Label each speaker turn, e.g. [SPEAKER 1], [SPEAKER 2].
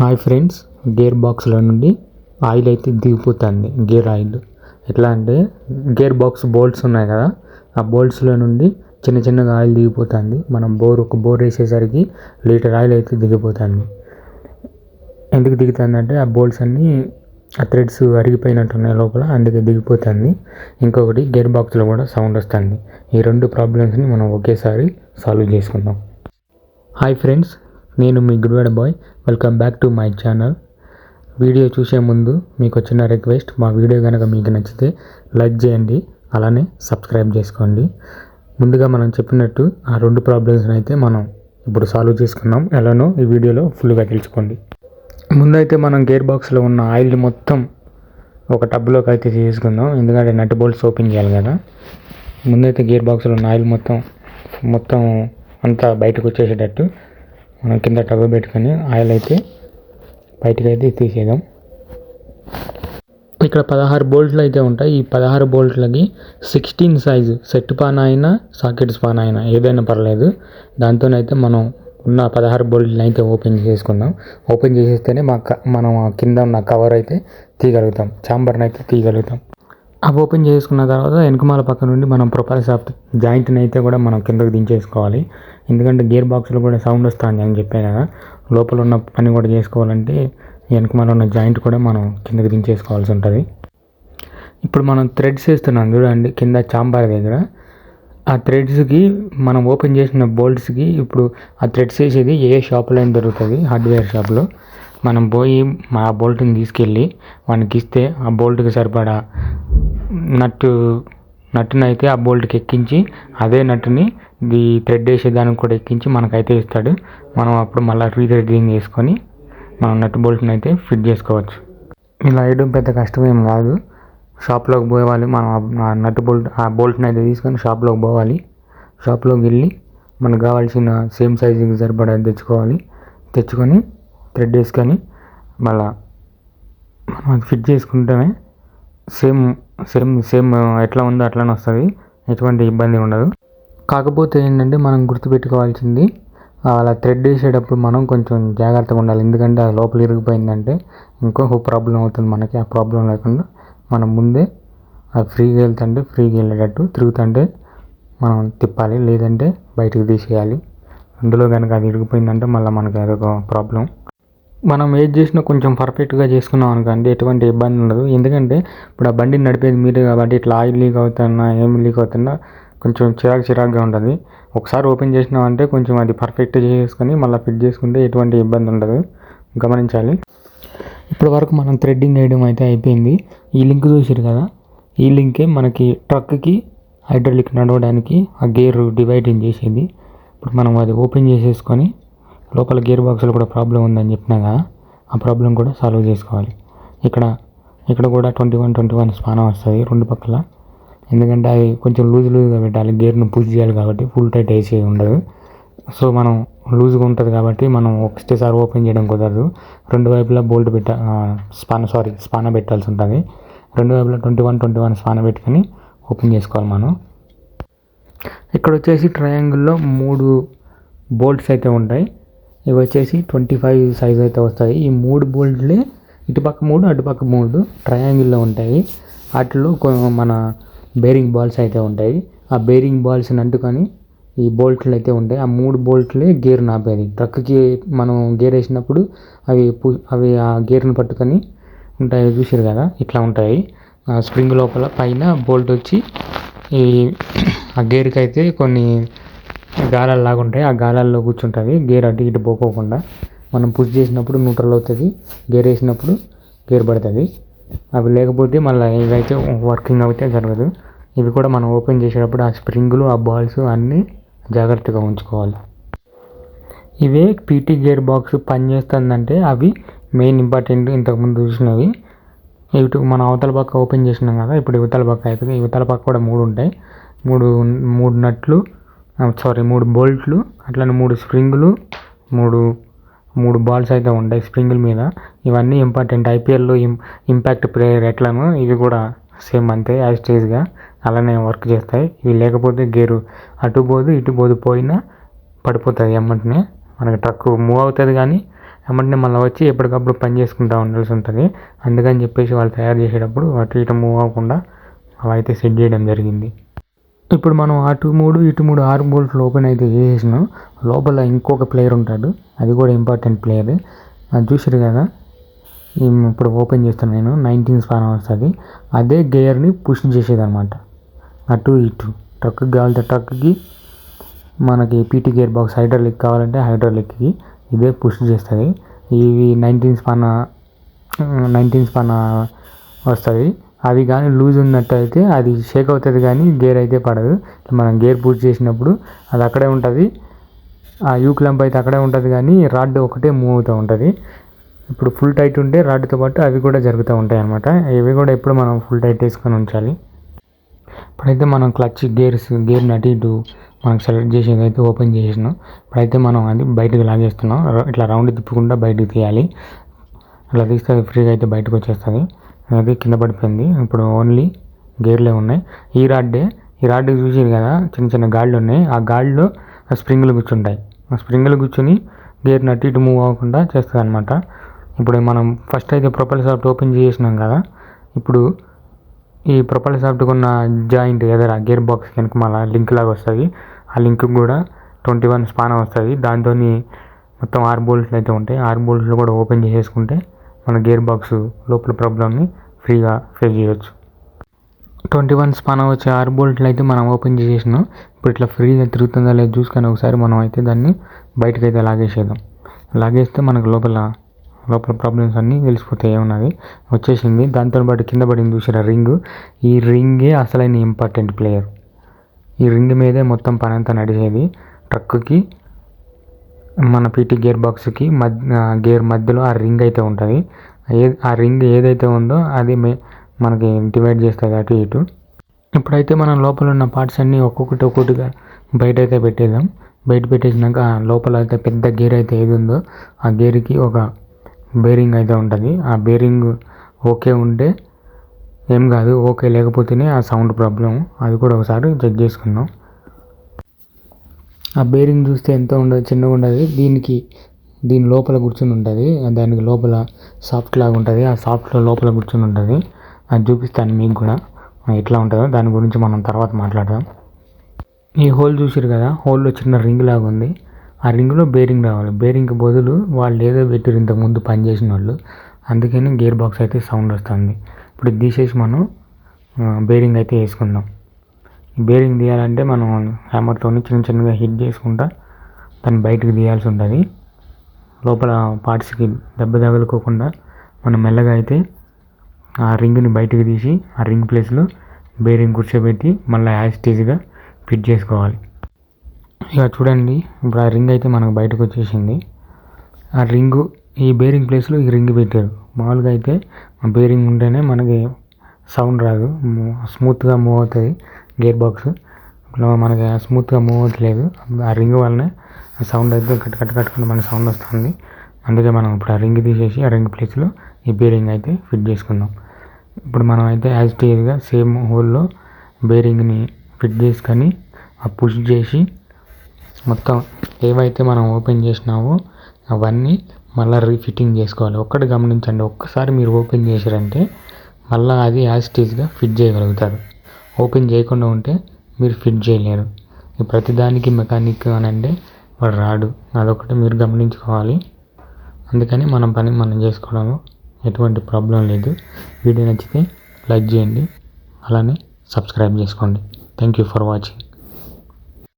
[SPEAKER 1] Hi friends gear బాక్స్లో నుండి oil అయితే దిగిపోతుంది. Gear oil. ఎట్లా అంటే గేర్ బాక్స్ బోల్ట్స్ ఉన్నాయి కదా ఆ బోల్ట్స్లో నుండి చిన్న చిన్నగా ఆయిల్ దిగిపోతుంది. మనం బోర్ ఒక బోర్ వేసేసరికి లీటర్ ఆయిల్ అయితే దిగిపోతుంది. ఎందుకు దిగుతుంది అంటే ఆ బోల్ట్స్ అన్నీ ఆ థ్రెడ్స్ అరిగిపోయినట్టున్నాయి లోపల అందుకే దిగిపోతుంది. ఇంకొకటి గేర్ బాక్స్లో కూడా సౌండ్ వస్తుంది. ఈ రెండు ప్రాబ్లమ్స్ని మనం ఒకేసారి సాల్వ్ చేసుకుందాం. హాయ్ ఫ్రెండ్స్ నేను మీ Gudivada boy. Welcome back to my channel video చూసే ముందు మీకు వచ్చిన రిక్వెస్ట్ మా వీడియో కనుక మీకు నచ్చితే లైక్ చేయండి అలానే సబ్స్క్రైబ్ చేసుకోండి. ముందుగా మనం చెప్పినట్టు ఆ రెండు ప్రాబ్లమ్స్ని అయితే మనం ఇప్పుడు సాల్వ్ చేసుకున్నాం ఎలానో ఈ వీడియోలో ఫుల్గా తెలుసుకోండి. ముందైతే మనం గేర్ బాక్స్లో ఉన్న ఆయిల్ని మొత్తం ఒక టబ్లోకి అయితే తీసుకుందాం. ఎందుకంటే నట్ బోల్ట్స్ ఓపెన్ చేయాలి కదా. ముందైతే గేర్ బాక్స్లో ఉన్న ఆయిల్ మొత్తం మొత్తం అంతా బయటకు వచ్చేసేటట్టు మనం కింద టబ్ పెట్టుకొని ఆయిల్ అయితే బయటకు అయితే తీసేద్దాం. ఇక్కడ పదహారు బోల్ట్లు అయితే ఉంటాయి. ఈ పదహారు బోల్ట్లకి సిక్స్టీన్ సైజు సెట్ పాన్ అయినా సాకెట్స్ పాన్ అయినా ఏదైనా పర్లేదు. దాంతోనైతే మనం ఉన్న పదహారు బోల్ట్ని అయితే ఓపెన్ చేసుకుందాం. ఓపెన్ చేసేస్తేనే మా మనం కింద ఉన్న కవర్ అయితే తీయగలుగుతాం. చాంబర్ని అయితే తీయగలుగుతాం. అవి ఓపెన్ చేసుకున్న తర్వాత వెనుకమాల పక్క నుండి మనం ప్రొపైల్ సాఫ్ట్ జాయింట్ని అయితే కూడా మనం కిందకు దించేసుకోవాలి. ఎందుకంటే గేర్ బాక్స్లో కూడా సౌండ్ వస్తుంది అని చెప్పే కదా. లోపల ఉన్న పని కూడా చేసుకోవాలంటే వెనకమాల ఉన్న జాయింట్ కూడా మనం కిందకు దించేసుకోవాల్సి ఉంటుంది. ఇప్పుడు మనం థ్రెడ్స్ వేస్తున్నాం చూడండి కింద చాంబార్ దగ్గర. ఆ థ్రెడ్స్కి మనం ఓపెన్ చేసిన బోల్ట్స్కి ఇప్పుడు ఆ థ్రెడ్స్ వేసేది ఏ షాప్లో అయినా దొరుకుతుంది హార్డ్వేర్ షాప్లో. మనం పోయి ఆ బోల్ట్ని తీసుకెళ్ళి వానికి ఇస్తే ఆ బోల్ట్కి సరిపడా నట్టు నట్టును అయితే ఆ బోల్ట్కి ఎక్కించి అదే నట్టుని ఈ థ్రెడ్ వేసేదానికి కూడా ఎక్కించి మనకైతే ఇస్తాడు. మనం అప్పుడు మళ్ళీ రీథ్రెడ్డింగ్ చేసుకొని మనం నట్ బోల్ట్ని అయితే ఫిట్ చేసుకోవచ్చు. ఇలా వేయడం పెద్ద కష్టమేం కాదు. షాప్లోకి పోవాలి మనం ఆ నట్ బోల్ట్ ఆ బోల్ట్ని అయితే తీసుకొని షాప్లోకి పోవాలి. షాప్లోకి వెళ్ళి మనకు కావాల్సిన సేమ్ సైజుకి సరిపడా తెచ్చుకోవాలి. తెచ్చుకొని థ్రెడ్ వేసుకొని మళ్ళా మనం అది ఫిట్ చేసుకుంటేనే సేమ్ సేమ్ సేమ్ ఎట్లా ఉందో అట్లానే వస్తుంది. ఎటువంటి ఇబ్బంది ఉండదు. కాకపోతే ఏంటంటే మనం గుర్తుపెట్టుకోవాల్సింది అలా థ్రెడ్ వేసేటప్పుడు మనం కొంచెం జాగ్రత్తగా ఉండాలి. ఎందుకంటే అది లోపల ఇరిగిపోయిందంటే ఇంకో ప్రాబ్లం అవుతుంది మనకి. ఆ ప్రాబ్లం లేకుండా మనం ముందే అది ఫ్రీగా వెళ్తుంటే ఫ్రీగా వెళ్ళేటట్టు తిరుగుతుంటే మనం తిప్పాలి. లేదంటే బయటకు తీసేయాలి. అందులో కనుక అది ఇరిగిపోయిందంటే మళ్ళీ మనకి అదొక ప్రాబ్లం. మనం ఏది చేసినా కొంచెం పర్ఫెక్ట్గా చేసుకున్నాం అనుకోండి ఎటువంటి ఇబ్బంది ఉండదు. ఎందుకంటే ఇప్పుడు ఆ బండిని నడిపేది మీరే కాబట్టి ఇట్లా ఆయిల్ లీక్ అవుతున్నా ఏం లీక్ అవుతున్నా కొంచెం చిరాకు చిరాకుగా ఉంటుంది. ఒకసారి ఓపెన్ చేసినామంటే కొంచెం అది పర్ఫెక్ట్ చేసుకొని మళ్ళీ ఫిట్ చేసుకుంటే ఎటువంటి ఇబ్బంది ఉండదు. గమనించాలి. ఇప్పటి వరకు మనం థ్రెడ్డింగ్ వేయడం అయితే అయిపోయింది. ఈ లింక్ చూసారు కదా? ఈ లింకే మనకి ట్రక్కి హైడ్రాలిక్ నడవడానికి ఆ గేర్ డివైడింగ్ చేసేది. ఇప్పుడు మనం అది ఓపెన్ చేసేసుకొని లోపల గేర్ బాక్స్లో కూడా ప్రాబ్లం ఉందని చెప్పినాక ఆ ప్రాబ్లం కూడా సాల్వ్ చేసుకోవాలి. ఇక్కడ ఇక్కడ కూడా ట్వంటీ వన్ ట్వంటీ వన్ స్పానం వస్తుంది రెండు పక్కల. ఎందుకంటే అది కొంచెం లూజ్ లూజ్గా పెట్టాలి గేర్ను పూజ చేయాలి కాబట్టి ఫుల్ టైట్ వేసి ఉండదు. సో మనం లూజ్గా ఉంటుంది కాబట్టి మనం ఒకటేసారి ఓపెన్ చేయడం కుదరదు. రెండు వైపులా బోల్ట్ పెట్ట స్పాన సారీ స్పాన పెట్టాల్సి ఉంటుంది. రెండు వైపులా ట్వంటీ వన్ ట్వంటీ వన్ స్పాన పెట్టుకొని ఓపెన్ చేసుకోవాలి మనం. ఇక్కడ వచ్చేసి ట్రయాంగిల్లో మూడు బోల్ట్స్ అయితే ఉంటాయి. ఇవి వచ్చేసి ట్వంటీ ఫైవ్ సైజ్ అయితే వస్తాయి. ఈ మూడు బోల్ట్లే ఇటుపక్క మూడు అటుపక్క మూడు ట్రయాంగిల్లో ఉంటాయి. వాటిలో మన బేరింగ్ బాల్స్ అయితే ఉంటాయి. ఆ బేరింగ్ బాల్స్ని అంటుకొని ఈ బోల్ట్లు అయితే ఉంటాయి. ఆ మూడు బోల్ట్లే గేర్ నాపేది ట్రక్కి మనం గేర్ వేసినప్పుడు అవి అవి ఆ గేర్ని పట్టుకొని ఉంటాయి చూసారు కదా? ఇట్లా ఉంటాయి. ఆ స్ప్రింగ్ లోపల పైన బోల్ట్ వచ్చి ఈ ఆ గేర్కి అయితే కొన్ని గాలాల్లాగా ఉంటాయి. ఆ గాలాల్లో కూర్చుంటుంది గేర్ అటు ఇటు పోకోకుండా మనం పుష్ చేసినప్పుడు న్యూట్రల్ అవుతుంది. గేర్ వేసినప్పుడు గేర్ పడుతుంది. అవి లేకపోతే మళ్ళీ ఇవైతే వర్కింగ్ అయితే జరగదు. ఇవి కూడా మనం ఓపెన్ చేసేటప్పుడు ఆ స్ప్రింగులు ఆ బాల్స్ అన్నీ జాగ్రత్తగా ఉంచుకోవాలి. ఇవే పీటీ గేర్ బాక్స్ పనిచేస్తుందంటే అవి మెయిన్ ఇంపార్టెంట్ ఇంతకుముందు చూసినవి. ఇటు మనం అవతల పక్క ఓపెన్ చేసినాం కదా ఇప్పుడు ఇవతల పక్క అవుతుంది ఇవతల పక్క కూడా మూడు ఉంటాయి. మూడు మూడు నట్లు సారీ మూడు బోల్ట్లు అట్లనే మూడు స్ప్రింగులు మూడు మూడు బాల్స్ అయితే ఉంటాయి స్ప్రింగుల మీద. ఇవన్నీ ఇంపార్టెంట్ ఐపీఎల్లో ఇం ఇంపాక్ట్ ప్లేయర్ ఎట్లనో ఇవి కూడా సేమ్ అంతే యాజ్ స్టేజ్గా అలానే వర్క్ చేస్తాయి. ఇవి లేకపోతే గేరు అటు పోదు ఇటు పోదు పోయినా పడిపోతుంది ఎమ్మటనే. మనకి ట్రక్ మూవ్ అవుతుంది కానీ వెంటనే మళ్ళీ వచ్చి ఎప్పటికప్పుడు పని చేసుకుంటూ ఉండాల్సి ఉంటుంది. అందుకని చెప్పేసి వాళ్ళు తయారు చేసేటప్పుడు అటు ఇటు మూవ్ అవ్వకుండా అవి అయితే సెట్ చేయడం జరిగింది. ఇప్పుడు మనం అటు మూడు ఇటు మూడు ఆరు బోల్ట్లు ఓపెన్ అయితే వేసేసినాం. లోపల ఇంకొక ప్లేయర్ ఉంటాడు. అది కూడా ఇంపార్టెంట్ ప్లేయర్ అది చూసారు కదా? ఇప్పుడు ఓపెన్ చేస్తాను నేను. నైన్టీన్ స్పాన్ వస్తుంది అదే. గేర్ని పుష్ చేసేది అనమాట అటు ఇటు. ట్రక్ కావాలంటే ట్రక్కి మనకి పీటీ గేర్ బాక్స్ హైడ్రాలిక్ కావాలంటే హైడ్రాలిక్కి ఇదే పుష్ చేస్తుంది. ఇవి నైన్టీన్ స్పాన్ నైన్టీన్ స్పాన్ వస్తుంది. అవి కానీ లూజ్ ఉన్నట్టయితే అది షేక్ అవుతుంది కానీ గేర్ అయితే పడదు. మనం గేర్ పూర్తి చేసినప్పుడు అది అక్కడే ఉంటుంది. ఆ యూ క్లంప్ అయితే అక్కడే ఉంటుంది కానీ రాడ్ ఒకటే మూవ్ అవుతూ ఉంటుంది. ఇప్పుడు ఫుల్ టైట్ ఉంటే రాడ్తో పాటు అవి కూడా జరుగుతూ ఉంటాయి అన్నమాట. ఇవి కూడా ఎప్పుడు మనం ఫుల్ టైట్ వేసుకొని ఉంచాలి. ఇప్పుడైతే మనం క్లచ్ గేర్స్ గేర్ని అటు ఇటు మనం సెలెక్ట్ చేసేది అయితే ఓపెన్ చేసినాం. ఇప్పుడైతే మనం అది బయటకు లాగేస్తున్నాం. ఇట్లా రౌండ్ తిప్పకుండా బయటకు తీయాలి. అలా తీస్తే అది ఫ్రీగా అయితే బయటకు వచ్చేస్తుంది. అది కింద పడిపోయింది. ఇప్పుడు ఓన్లీ గేర్లే ఉన్నాయి. ఈ రాడ్డే ఈ రాడ్ చూసారు కదా చిన్న చిన్న గాళ్ళు ఉన్నాయి. ఆ గాళ్ళు స్ప్రింగ్లు కూర్చుంటాయి. ఆ స్ప్రింగ్లు కూర్చుని గేర్ని అటు ఇటు మూవ్ అవ్వకుండా చేస్తుంది అనమాట ఇప్పుడు మనం ఫస్ట్ అయితే ప్రొపల్ సాఫ్ట్ ఓపెన్ చేసినాం కదా. ఇప్పుడు ఈ ప్రొపల్ సాఫ్ట్కి ఉన్న జాయింట్ ఎదర గేర్ బాక్స్ కనుక మళ్ళీ లింక్ లాగా వస్తుంది. ఆ లింక్ కూడా ట్వంటీ వన్ స్పాన్ వస్తుంది. దాంతో మొత్తం ఆరు బోల్ట్లు అయితే ఉంటాయి. ఆరు బోల్ట్లు కూడా ఓపెన్ చేసేసుకుంటే మన గేర్ బాక్స్ లోపల ప్రాబ్లమ్ని ఫ్రీగా ఫేస్ చేయొచ్చు. ట్వంటీ వన్ స్పాన్ వచ్చే ఆరు బోల్ట్లు అయితే మనం ఓపెన్ చేసేసినాం. ఇప్పుడు ఇట్లా ఫ్రీగా తిరుగుతుందా లేదు చూసుకొని ఒకసారి మనం అయితే దాన్ని బయటకు అయితే లాగేసేద్దాం. లాగేస్తే మనకు లోపల లోపల ప్రాబ్లమ్స్ అన్నీ తెలిసిపోతాయి ఉన్నది వచ్చేసింది. దాంతోపాటు కింద పడింది చూసారా రింగ్ ఈ రింగే అసలైన ఇంపార్టెంట్ ప్లేయర్ ఈ రింగ్ మీదే మొత్తం పని అంతా నడిచేది. ట్రక్కి మన పీటీ గేర్ బాక్స్కి మధ్య గేర్ మధ్యలో ఆ రింగ్ అయితే ఉంటుంది. ఏ ఆ రింగ్ ఏదైతే ఉందో అది మే మనకి డివైడ్ చేస్తుంది అటు ఇటు. ఇప్పుడైతే మనం లోపల ఉన్న పార్ట్స్ అన్నీ ఒక్కొక్కటి ఒక్కొక్కటిగా బయట అయితే పెట్టేద్దాం. బయట పెట్టేసినాక ఆ లోపల అయితే పెద్ద గేర్ అయితే ఏది ఉందో ఆ గేర్కి ఒక బేరింగ్ అయితే ఉంటుంది. ఆ బేరింగ్ ఓకే ఉంటే ఏం కాదు ఓకే లేకపోతేనే ఆ సౌండ్ ప్రాబ్లం అది కూడా ఒకసారి చెక్ చేసుకుందాం. ఆ బేరింగ్ చూస్తే ఎంత ఉండదు చిన్నగా ఉండదు. దీనికి దీని లోపల కూర్చుని ఉంటుంది. దానికి లోపల సాఫ్ట్ లాగా ఉంటుంది. ఆ సాఫ్ట్లో లోపల కూర్చుని ఉంటుంది. అది చూపిస్తాను మీకు కూడా. ఎట్లా ఉంటుందో. దాని గురించి మనం తర్వాత మాట్లాడదాం. ఈ హోల్ చూసారు కదా? హోల్లో చిన్న రింగ్ లాగా ఉంది. ఆ రింగ్లో బేరింగ్ రావాలి. బేరింగ్కి బదులు వాళ్ళు ఏదో పెట్టారు ఇంతకు ముందు పని చేసిన వాళ్ళు. అందుకని గేర్ బాక్స్ అయితే సౌండ్ వస్తుంది. ఇప్పుడు తీసేసి మనం బేరింగ్ అయితే వేసుకుందాం. బేరింగ్ తీయాలంటే మనం హ్యామర్తో చిన్న చిన్నగా హిట్ చేసుకుంటా దాన్ని బయటకు తీయాల్సి ఉంటుంది. లోపల పార్ట్స్కి దెబ్బ తగులుకోకుండా మనం మెల్లగా అయితే ఆ రింగ్ని బయటకు తీసి ఆ రింగ్ ప్లేస్లో బేరింగ్ కూర్చోబెట్టి మళ్ళీ యాజిటీజ్గా ఫిట్ చేసుకోవాలి. ఇక చూడండి ఇప్పుడు ఆ రింగ్ అయితే మనకు బయటకు వచ్చేసింది. ఆ రింగు ఈ బేరింగ్ ప్లేస్లో ఈ రింగ్ పెట్టారు. మామూలుగా అయితే ఆ బేరింగ్ ఉంటేనే మనకి సౌండ్ రాదు. స్మూత్గా మూవ్ అవుతుంది. Gear box. ఇప్పుడు మనకి స్మూత్గా మూవ్ అవ్వట్లేదు. ఆ రింగ్ వల్లనే ఆ సౌండ్ అయితే కట్ కట్ కట్టుకుని మన సౌండ్ వస్తుంది. అందుకే మనం ఇప్పుడు ఆ రింగ్ తీసేసి ఆ రింగ్ ప్లేస్లో ఈ బేరింగ్ అయితే ఫిట్ చేసుకుందాం. ఇప్పుడు మనం అయితే యాజ్ టీజ్గా సేమ్ హోల్లో బేరింగ్ని ఫిట్ చేసుకొని ఆ పుష్ చేసి మొత్తం ఏవైతే మనం ఓపెన్ చేసినామో అవన్నీ మళ్ళీ రీఫిట్టింగ్ చేసుకోవాలి. ఒక్కటి గమనించండి. ఒక్కసారి మీరు ఓపెన్ చేశారంటే మళ్ళీ అది యాజ్ టీజ్గా ఫిట్ చేయగలుగుతారు. ఓపెన్ చేయకుండా ఉంటే మీరు ఫిట్ చేయలేరు. ప్రతిదానికి మెకానిక్ అని అంటే వాడు రాడు. అదొకటి మీరు గమనించుకోవాలి. అందుకని మనం పని మనం చేసుకోవడంలో ఎటువంటి ప్రాబ్లం లేదు. వీడియో నచ్చితే లైక్ చేయండి. అలానే సబ్స్క్రైబ్ చేసుకోండి. Thank you for watching